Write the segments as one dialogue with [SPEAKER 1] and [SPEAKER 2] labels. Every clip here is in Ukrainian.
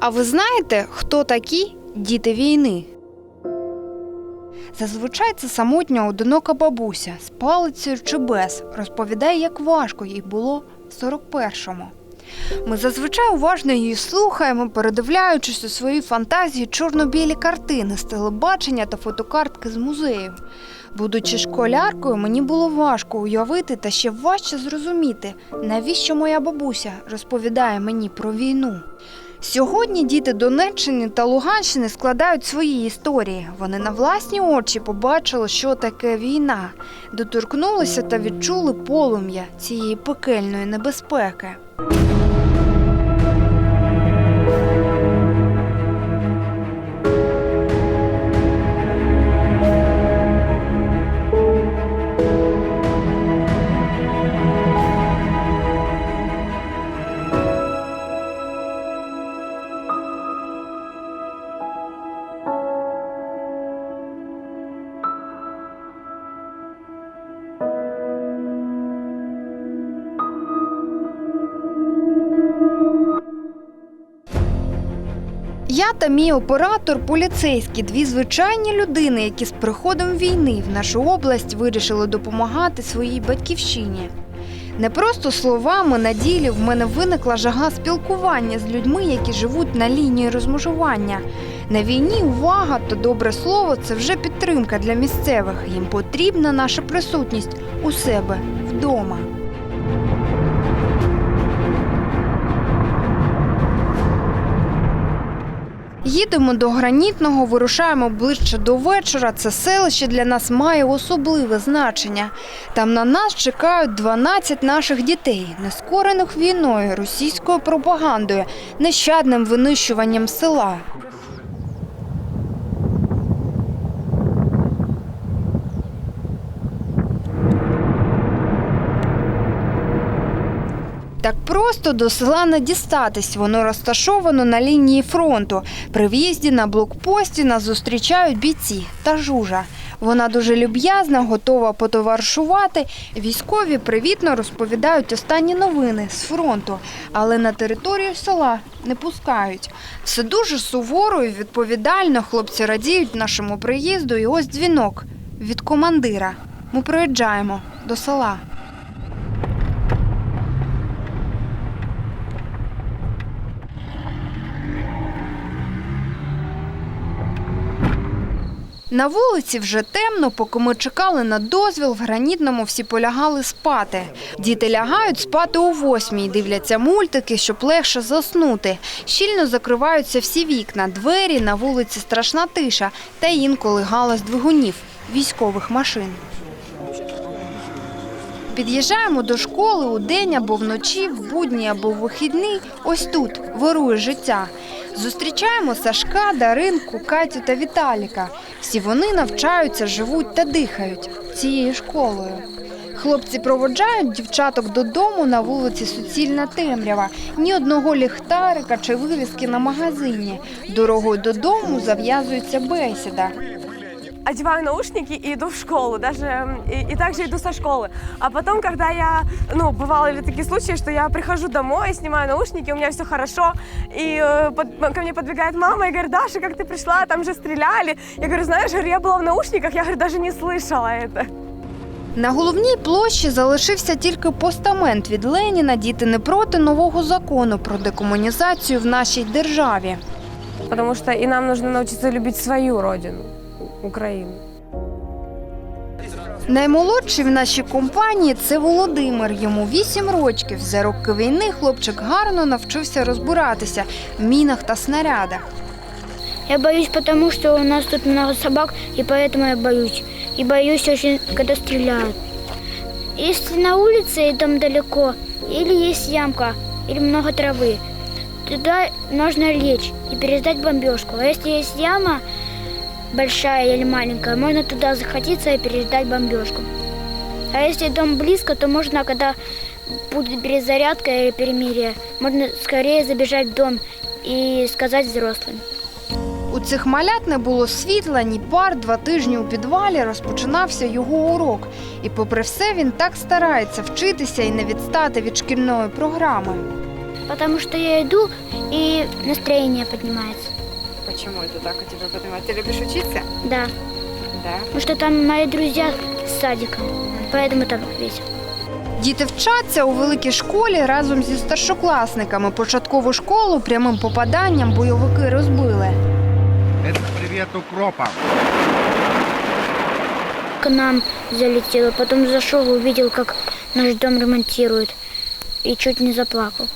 [SPEAKER 1] А ви знаєте, хто такі діти війни? Зазвичай це самотня одинока бабуся з палицею чи без розповідає, як важко їй було в 41-му. Ми зазвичай уважно її слухаємо, передивляючись у своїй фантазії чорно-білі картини з телебачення та фотокартки з музею. Будучи школяркою, мені було важко уявити та ще важче зрозуміти, навіщо моя бабуся розповідає мені про війну. Сьогодні діти Донеччини та Луганщини складають свої історії. Вони на власні очі побачили, що таке війна, доторкнулися та відчули полум'я цієї пекельної небезпеки. Я та мій оператор поліцейські, дві звичайні людини, які з приходом війни в нашу область вирішили допомагати своїй батьківщині. Не просто словами на ділі в мене виникла жага спілкування з людьми, які живуть на лінії розмежування. На війні увага та добре слово це вже підтримка для місцевих. Їм потрібна наша присутність у себе вдома. Їдемо до гранітного, вирушаємо ближче до вечора. Це селище для нас має особливе значення. Там на нас чекають 12 наших дітей, нескорених війною, російською пропагандою, нещадним винищуванням села. Так просто до села не дістатись. Воно розташовано на лінії фронту. При в'їзді на блокпості нас зустрічають бійці та жужа. Вона дуже люб'язна, готова потоваришувати. Військові привітно розповідають останні новини з фронту, але на територію села не пускають. Все дуже суворо і відповідально. Хлопці радіють нашому приїзду. І ось дзвінок від командира. Ми приїжджаємо до села. На вулиці вже темно, поки ми чекали на дозвіл, в гранітному всі полягали спати. Діти лягають спати о восьмій, дивляться мультики, щоб легше заснути. Щільно закриваються всі вікна, двері, на вулиці страшна тиша та інколи галас двигунів військових машин. Під'їжджаємо до школи у день або вночі, в будні або в вихідний. Ось тут вирує життя. Зустрічаємо Сашка, Даринку, Катю та Віталіка. Всі вони навчаються, живуть та дихають цією школою. Хлопці проводжають дівчаток додому на вулиці суцільна темрява. Ні одного ліхтарика чи вивіски на магазині. Дорогою додому зав'язується бесіда
[SPEAKER 2] одеваю наушники и иду в школу, даже м, и, и также иду со школы. А потом, когда я, ну, бывало ли такие случаи, что я прихожу домой, снимаю наушники, у меня все хорошо, и э, под- ко мне подбегает мама и говорит, Даша, как ты пришла, там же стреляли. Я говорю, знаешь, говорю, я была в наушниках, я говорю, даже не слышала это.
[SPEAKER 1] На головній площі залишився тільки постамент від Леніна «Діти не проти нового закону про декомунізацію в нашій державі.
[SPEAKER 2] Потому что и нам нужно научиться любить свою родину, Украину.
[SPEAKER 1] Наймолодший в нашій компанії це Володимир. Йому 8 років. За роки війни хлопчик гарно навчився розбиратися в мінах та снарядах.
[SPEAKER 3] Я боюсь, потому что у нас тут много собак, и поэтому я боюсь. И боюсь очень, когда стреляют. Если на улице и там далеко, или есть ямка, или много травы, туда нужно лечь и переждать бомбежку. А если есть яма большая или маленькая, можно туда захватиться и переждать бомбежку. А если дом близко, то можно, когда будет перезарядка или перемирие, можно скорее забежать в дом и сказать взрослым.
[SPEAKER 1] У цих малят не було світла, ні пар. Два тижні у підвалі розпочинався його урок. І попри все він так старається вчитися і не відстати від шкільної програми.
[SPEAKER 3] потому что я иду, и настроение поднимается.
[SPEAKER 1] Почему это так у тебя поднимает? Ты любишь учиться?
[SPEAKER 3] Да,
[SPEAKER 1] Да.
[SPEAKER 3] потому что там мои друзья с садика, поэтому так весело.
[SPEAKER 1] Діти вчаться у великій школі разом зі старшокласниками. Початкову школу прямим попаданням бойовики розбили.
[SPEAKER 4] Это привет укропам.
[SPEAKER 3] К нам залетело, потом зашел, увидел, как наш дом ремонтируют, и чуть не заплакал.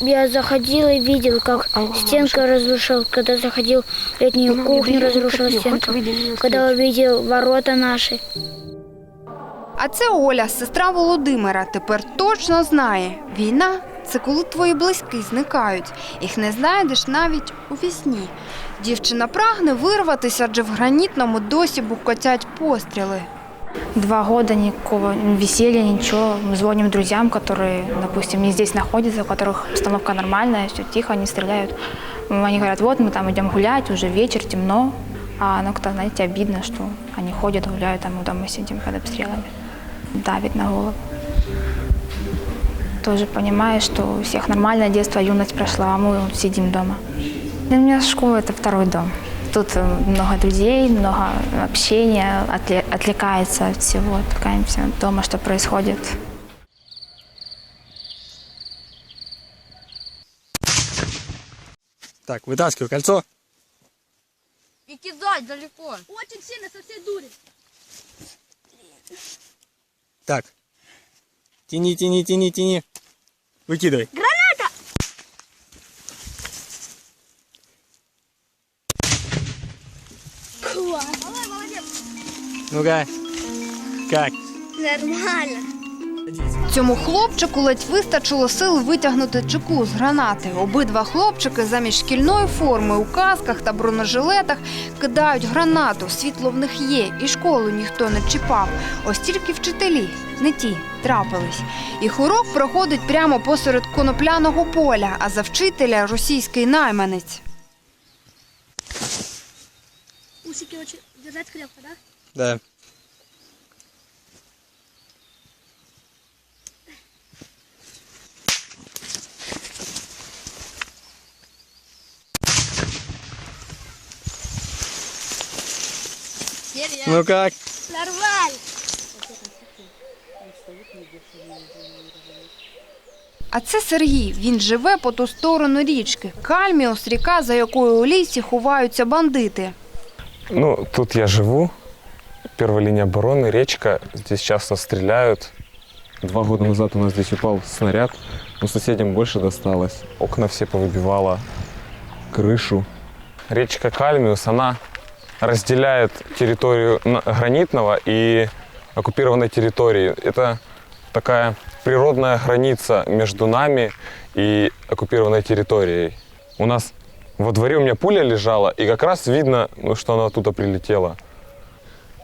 [SPEAKER 3] Я заходил и видел, как стенка разрушил, когда заходил в летнюю кухню, разрушила стенку, когда увидел ворота наши.
[SPEAKER 1] А це Оля, сестра Володимира. Тепер точно знає, війна це коли твої близькі зникають. Їх не знайдеш навіть у вісні. Дівчина прагне вирватися, адже в гранітному досі бухкотять постріли.
[SPEAKER 5] Два года никакого веселья, ничего. Мы звоним друзьям, которые, допустим, не здесь находятся, у которых обстановка нормальная, все тихо, они стреляют. Они говорят, вот мы там идем гулять, уже вечер, темно. А ну как-то, знаете, обидно, что они ходят, гуляют, а мы дома сидим под обстрелами. Давит на голову. Тоже понимаешь, что у всех нормальное детство, юность прошла, а мы сидим дома. Для меня школа – это второй дом. Тут э, много друзей, много общения, отвлекается от всего, отвлекаемся от дома, что происходит.
[SPEAKER 6] Так, вытаскивай кольцо.
[SPEAKER 7] И кидать далеко. Очень сильно, со всей дури.
[SPEAKER 6] Так. Тяни, тяни, тяни, тяни. Выкидывай. Ну-ка. Как?
[SPEAKER 1] Цьому хлопчику ледь вистачило сил витягнути чеку з гранати. Обидва хлопчики замість шкільної форми у касках та бронежилетах кидають гранату. Світло в них є, і школу ніхто не чіпав. Ось тільки вчителі, не ті, трапились. Їх урок проходить прямо посеред конопляного поля, а за вчителя російський найманець.
[SPEAKER 7] Усики очень держать крепко, да?
[SPEAKER 6] Да. Ну как?
[SPEAKER 7] Нормально.
[SPEAKER 1] А це Сергій. Він живе по ту сторону річки. Кальміус – ріка, за якою у лісі ховаються бандити.
[SPEAKER 8] Ну, тут я живу. Первая линия обороны, речка. Здесь часто стреляют. Два года назад у нас здесь упал снаряд, но соседям больше досталось. Окна все повыбивало, крышу. Речка Кальмиус, она разделяет территорию гранитного и оккупированной территории. Это такая природная граница между нами и оккупированной территорией. У нас во дворе у меня пуля лежала, и как раз видно, ну, что она оттуда прилетела.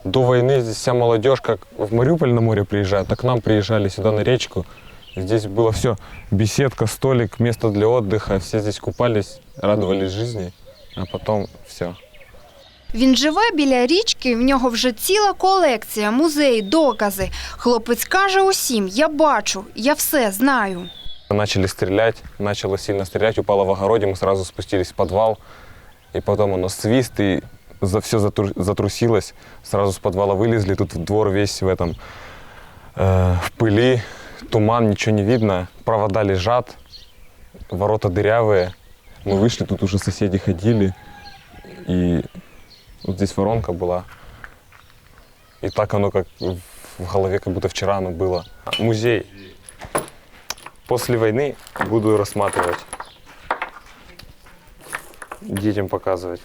[SPEAKER 8] До войны здесь вся молодежь, как в Мариуполь на море приезжает, так к нам приезжали сюда на речку. Здесь было все, беседка, столик, место для отдыха. Все здесь купались, радовались жизни, а потом все.
[SPEAKER 1] Він живе біля річки, в нього вже ціла колекція, музеї, докази. Хлопець каже усім: я бачу, я все знаю.
[SPEAKER 8] Начали стрелять, начало сильно стрелять, упало в огороде, мы сразу спустились в подвал. И потом оно свист, и за все затрусилось. Сразу с подвала вылезли, тут двор весь в этом, э, в пыли, туман, ничего не видно. Провода лежат, ворота дырявые. Мы вышли, тут уже соседи ходили. И вот здесь воронка была. И так оно как в голове, как будто вчера оно было. Музей. После войны буду рассматривать. Детям показывать.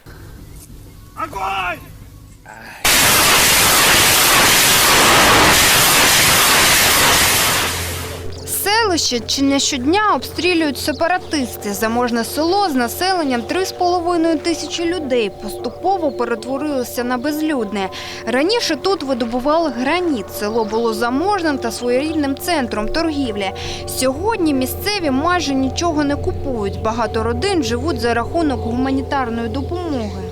[SPEAKER 1] Селище чи не щодня обстрілюють сепаратисти. Заможне село з населенням 3,5 тисячі людей поступово перетворилося на безлюдне. Раніше тут видобували граніт. Село було заможним та своєрідним центром торгівлі. Сьогодні місцеві майже нічого не купують. Багато родин живуть за рахунок гуманітарної допомоги.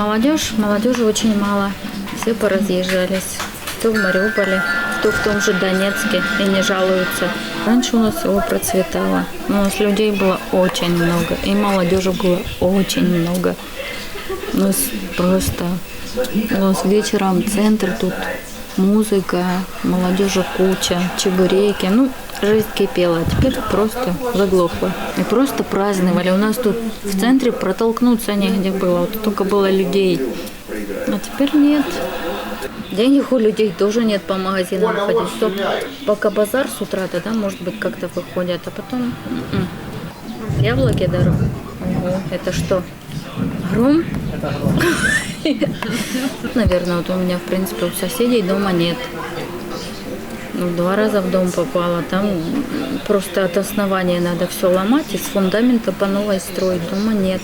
[SPEAKER 9] Молодежь, молодежи очень мало. Все поразъезжались. Кто в Мариуполе, кто в том же Донецке и не жалуются. Раньше у нас село процветало. У нас людей было очень много. И молодежи было очень много. У нас просто... У нас вечером центр тут музыка, молодежи куча, чебуреки. Ну, жизнь кипела. А теперь просто заглохло. И просто праздновали. У нас тут в центре протолкнуться негде было. Вот только было людей. А теперь нет. Денег у людей тоже нет по магазинам ходить. Стоп, пока базар с утра да, может быть, как-то выходят, а потом... м-м. Яблоки даром. Ого, это что? Гром? Наверное, вот у меня, в принципе, у соседей дома нет. Ну, два раза в дом попала. Там просто от основания надо все ломать и с фундамента по новой строить. Дома нет.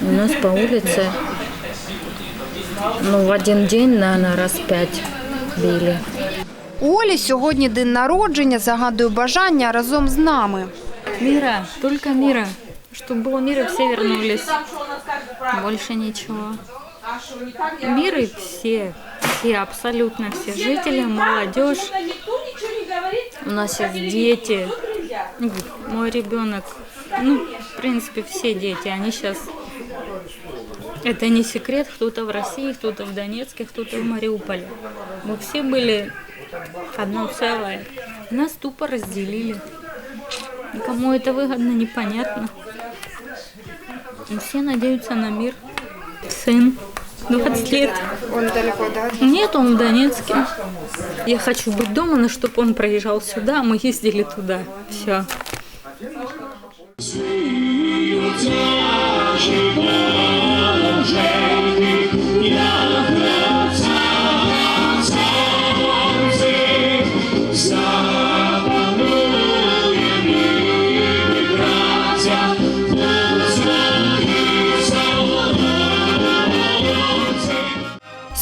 [SPEAKER 9] У нас по улице ну, в один день, наверное, раз пять били.
[SPEAKER 1] У Олі сьогодні день народження, загадує бажання разом з нами.
[SPEAKER 9] Мира, только мира. Чтобы был мир, и все вернулись. Больше ничего. Мир и все, все, абсолютно все жители, молодежь. У нас есть дети. Мой ребенок, ну, в принципе, все дети, они сейчас... Это не секрет, кто-то в России, кто-то в Донецке, кто-то в Мариуполе. Мы все были одно целое. Нас тупо разделили. Кому это выгодно, непонятно. И Все надеются на мир. Сын, 20 лет.
[SPEAKER 1] Он далеко, да?
[SPEAKER 9] Нет, он в Донецке. Я хочу быть дома, но чтобы он проезжал сюда, а мы ездили туда. Все.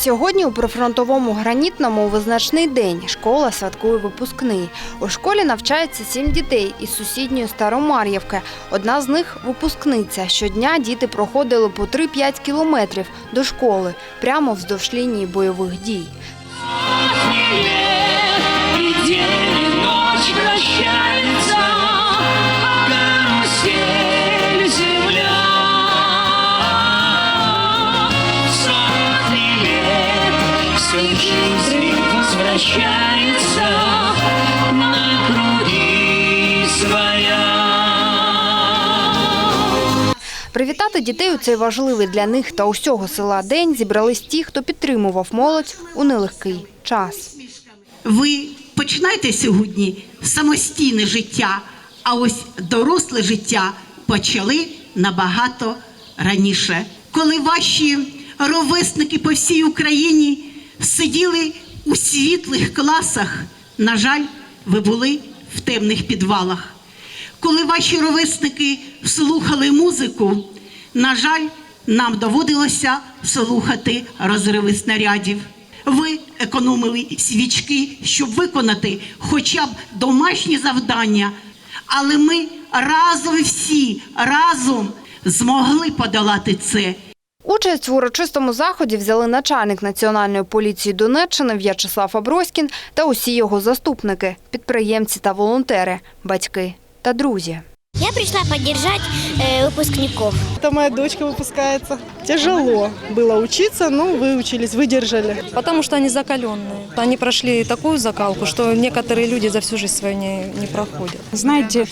[SPEAKER 1] Сьогодні у прифронтовому гранітному визначний день. Школа святкує випускний. У школі навчається сім дітей із сусідньої Старомар'ївки. Одна з них випускниця. Щодня діти проходили по 3-5 кілометрів до школи прямо вздовж лінії бойових дій. Привітати дітей у цей важливий для них та усього села день зібрались ті, хто підтримував молодь у нелегкий час.
[SPEAKER 10] ви починаєте сьогодні самостійне життя, а ось доросле життя почали набагато раніше, коли ваші ровесники по всій Україні сиділи у світлих класах. На жаль, ви були в темних підвалах. Коли ваші ровесники слухали музику, на жаль, нам доводилося слухати розриви снарядів. Ви економили свічки, щоб виконати хоча б домашні завдання. Але ми разом всі разом змогли подолати це.
[SPEAKER 1] Участь в урочистому заході взяли начальник Національної поліції Донеччини В'ячеслав Аброськін та усі його заступники, підприємці та волонтери, батьки та друзі.
[SPEAKER 3] Я пришла поддержать э, выпускников.
[SPEAKER 11] Это моя дочка выпускается. Тяжело было учиться, но выучились, выдержали.
[SPEAKER 2] Потому что они закаленные. Они прошли такую закалку, что некоторые люди за всю жизнь свою не, не проходят.
[SPEAKER 11] Знаете,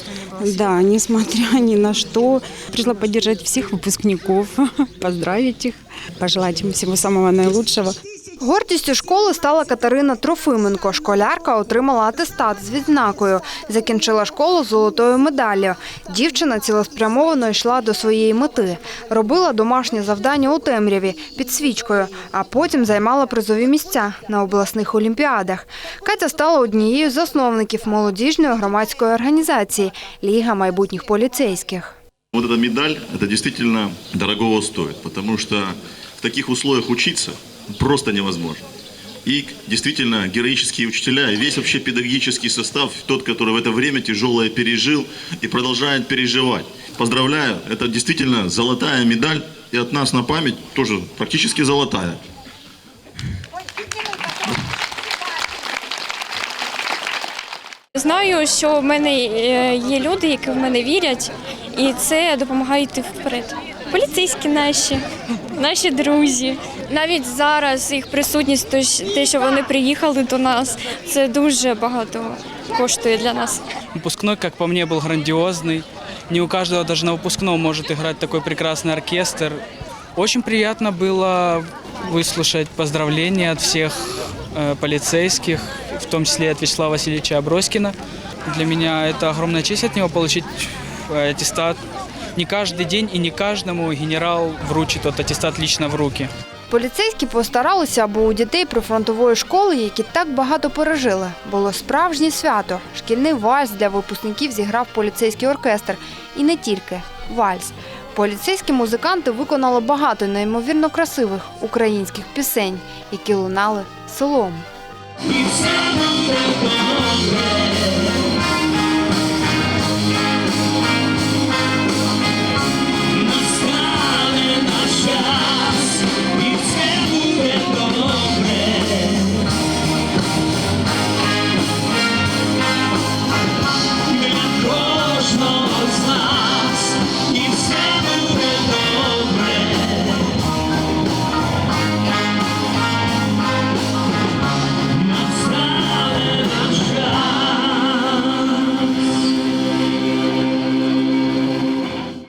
[SPEAKER 11] да, несмотря ни на что, пришла поддержать всех выпускников, поздравить их, пожелать им всего самого наилучшего.
[SPEAKER 1] Гордістю школи стала Катерина Трофименко. Школярка отримала атестат з відзнакою. Закінчила школу золотою медаллю. Дівчина цілеспрямовано йшла до своєї мети. Робила домашнє завдання у темряві під свічкою, а потім займала призові місця на обласних олімпіадах. Катя стала однією з засновників молодіжної громадської організації Ліга майбутніх поліцейських.
[SPEAKER 12] Вот эта медаль, это действительно дорогого стоит, потому что в таких условиях учиться просто невозможно. И действительно героические учителя, весь вообще педагогический состав, тот, который в это время тяжелое пережил и продолжает переживать. Поздравляю, это действительно золотая медаль, и от нас на память тоже практически золотая.
[SPEAKER 13] Знаю, що в мене є люди, які в мене вірять, і це допомагає йти вперед. Поліцейські наші, наші друзі Навіть зараз їх присутність, то ж- те, що вони приїхали до нас, це дуже багато коштує для нас.
[SPEAKER 14] Выпускной, как по мне, был грандиозный. Не у каждого даже на выпускном может играть такой прекрасный оркестр. Очень приятно было выслушать поздравления от всех э, полицейских, в том числе от Вячеслава Васильевича Аброськина. Для меня это огромная честь от него получить э, аттестат. Не каждый день и не каждому генерал вручит тот аттестат лично в руки.
[SPEAKER 1] Поліцейські постаралися, аби у дітей прифронтової школи, які так багато пережили, було справжнє свято. Шкільний вальс для випускників зіграв поліцейський оркестр. І не тільки вальс. Поліцейські музиканти виконали багато неймовірно красивих українських пісень, які лунали селом.
[SPEAKER 15] І все нам.